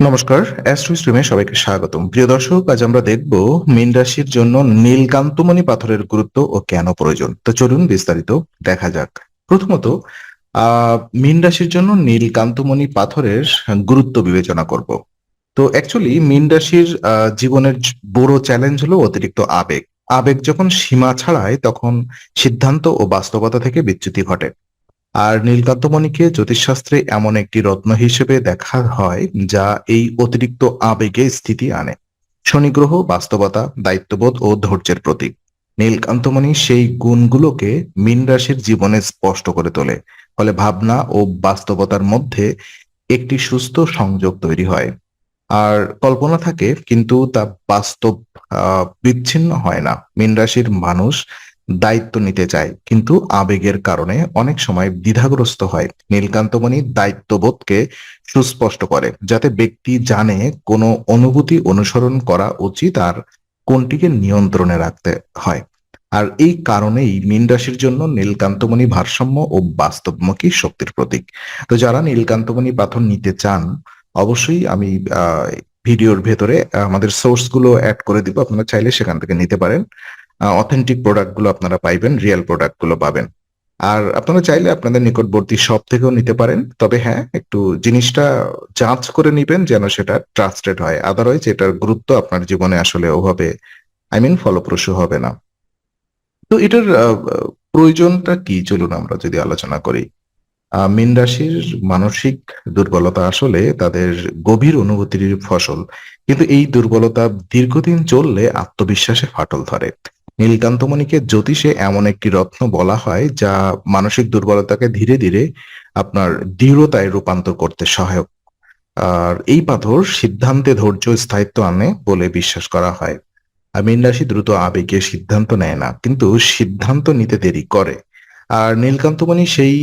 নমস্কার অ্যাস্ট্রো স্ট্রিমে সবাইকে স্বাগতম। প্রিয় দর্শক, আজ আমরা দেখব মীন রাশির জন্য নীলকান্তমণি পাথরের গুরুত্ব ও কেন প্রয়োজন। তো চলুন বিস্তারিত দেখা যাক। প্রথমত মীন রাশির জন্য নীলকান্তমণি পাথরের গুরুত্ব বিবেচনা করব। তো অ্যাকচুয়ালি মীন রাশির জীবনের বড় চ্যালেঞ্জ হলো অতিরিক্ত আবেগ। আবেগ যখন সীমা ছাড়ায়, তখন সিদ্ধান্ত ও বাস্তবতা থেকে বিচ্যুতি ঘটে। আর নীলকান্তমণিকে জ্যোতিষশাস্ত্রে এমন একটি রত্ন হিসেবে দেখা হয়, যা এই অতিরিক্ত আবেগে স্থিতি আনে। শনি গ্রহ বাস্তবতা, দায়িত্ববোধ ও ধৈর্যের প্রতীক। নীলকান্তমণি সেই গুণগুলোকে মীন রাশির জীবনে স্পষ্ট করে তোলে, ফলে ভাবনা ও বাস্তবতার মধ্যে একটি সুস্থ সংযোগ তৈরি হয়। আর কল্পনা থাকে, কিন্তু তা বাস্তব বিচ্ছিন্ন হয় না। মীন রাশির মানুষ দায়িত্ব নিতে চায়, কিন্তু আবেগের কারণে অনেক সময় দ্বিধাগ্রস্ত হয়। নীলকান্তমণি দায়িত্ববোধকে সুস্পষ্ট করে, যাতে ব্যক্তি জানে কোনো অনুভূতি অনুসরণ করা উচিত আর কোনটিকে নিয়ন্ত্রণে রাখতে হয়। আর এই কারণেই মীন রাশির জন্য নীলকান্তমণি ভারসাম্য ও বাস্তবমুখী শক্তির প্রতীক। তো যারা নীলকান্তমণি পাথর নিতে চান, অবশ্যই আমি ভিডিওর ভেতরে আমাদের সোর্সগুলো অ্যাড করে দিব, আপনারা চাইলে সেখান থেকে নিতে পারেন। অথেন্টিক প্রোডাক্টগুলো আপনারা পাইবেন রিয়েল প্রোডাক্টগুলো পাবেন। আর আপনারা চাইলে আপনাদের নিকটবর্তী শপ থেকেও নিতে পারেন, তবে হ্যাঁ একটু জিনিসটা যাঞ্চ করে নিবেন যেন সেটা ট্রাস্টেড হয়। আদারওয়াইজ এটার গুরুত্ব আপনার জীবনে আসলে ওভাবে আই মিন ফলপ্রসূ হবে না। তো এটার প্রয়োজনটা কি? চলুন আমরা যদি আলোচনা করি। মীন রাশির মানসিক দুর্বলতা আসলে তাদের গভীর অনুভূতির ফসল। কিন্তু এই দুর্বলতা দীর্ঘদিন চললে আত্মবিশ্বাসে ফাটল ধরে। নীলকান্তমণিকে জ্যোতিষে এমন একটি রত্ন বলা হয়, যা মানসিক দুর্বলতাকে ধীরে ধীরে আপনার দৃঢ়তায় রূপান্তর করতে সহায়ক। আর এই পাথর সিদ্ধান্তে ধৈর্য স্থায়িত্ব আনে বলে বিশ্বাস করা হয়। মীন রাশি দ্রুত আবেগে সিদ্ধান্ত নেয় না, কিন্তু সিদ্ধান্ত নিতে দেরি করে। আর নীলকান্তমণি সেই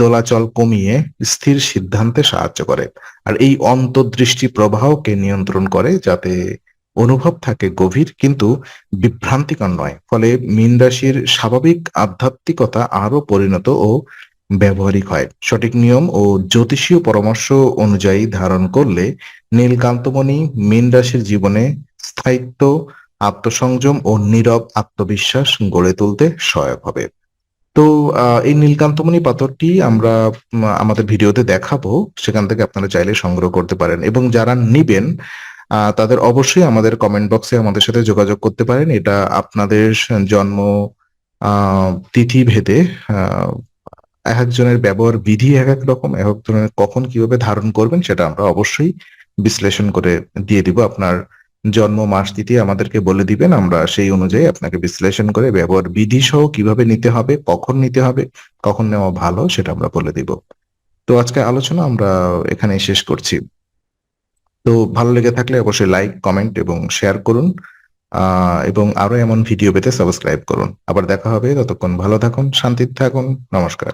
দোলাচল কমিয়ে স্থির সিদ্ধান্তে সাহায্য করে। আর এই অন্তর্দৃষ্টি প্রবাহকে নিয়ন্ত্রণ করে, যাতে অনুভব থাকে গভীর কিন্তু বিভ্রান্তিকর নয়। ফলে মীন রাশির স্বাভাবিক আধ্যাত্মিকতা আরও পরিণত ও ব্যবহারিক হয়। সঠিক নিয়ম ও জ্যোতিষীয় পরামর্শ অনুযায়ী ধারণ করলে নীলকান্তমণি মীন রাশির জীবনে স্থায়িত্ব, আত্মসংযম ও নীরব আত্মবিশ্বাস গড়ে তুলতে সহায়ক হবে। তো এই নীলকান্তমণি পাথরটি আমরা আমাদের ভিডিওতে দেখাবো। সেখান থেকে আপনারা চাইলে সংগ্রহ করতে পারেন। এবং যারা নিবেন তাদের অবশ্যই আমাদের কমেন্ট বক্সে আমাদের সাথে যোগাযোগ করতে পারেন। এটা আপনাদের জন্ম তিথি ভেদে এক একজনের ব্যবহার বিধি এক এক রকম, এক একজনের কখন কীভাবে ধারণ করবেন সেটা আমরা অবশ্যই বিশ্লেষণ করে দিয়ে দিব। আপনার জন্ম, মাস, তিথি আমাদেরকে বলে দিবেন। আমরা সেই অনুযায়ী আপনাকে বিশ্লেষণ করে ব্যবহার বিধি সহ কীভাবে নিতে হবে, কখন নিতে হবে, কখন নেওয়া ভালো সেটা আমরা বলে দিব। তো আজকে আলোচনা আমরা এখানে শেষ করছি। তো ভালো লেগে থাকলে অবশ্যই লাইক কমেন্ট এবং শেয়ার করুন এবং আরও এমন ভিডিও পেতে সাবস্ক্রাইব করুন। আবার দেখা হবে, ততক্ষণ ভালো থাকুন, শান্তিতে থাকুন, নমস্কার।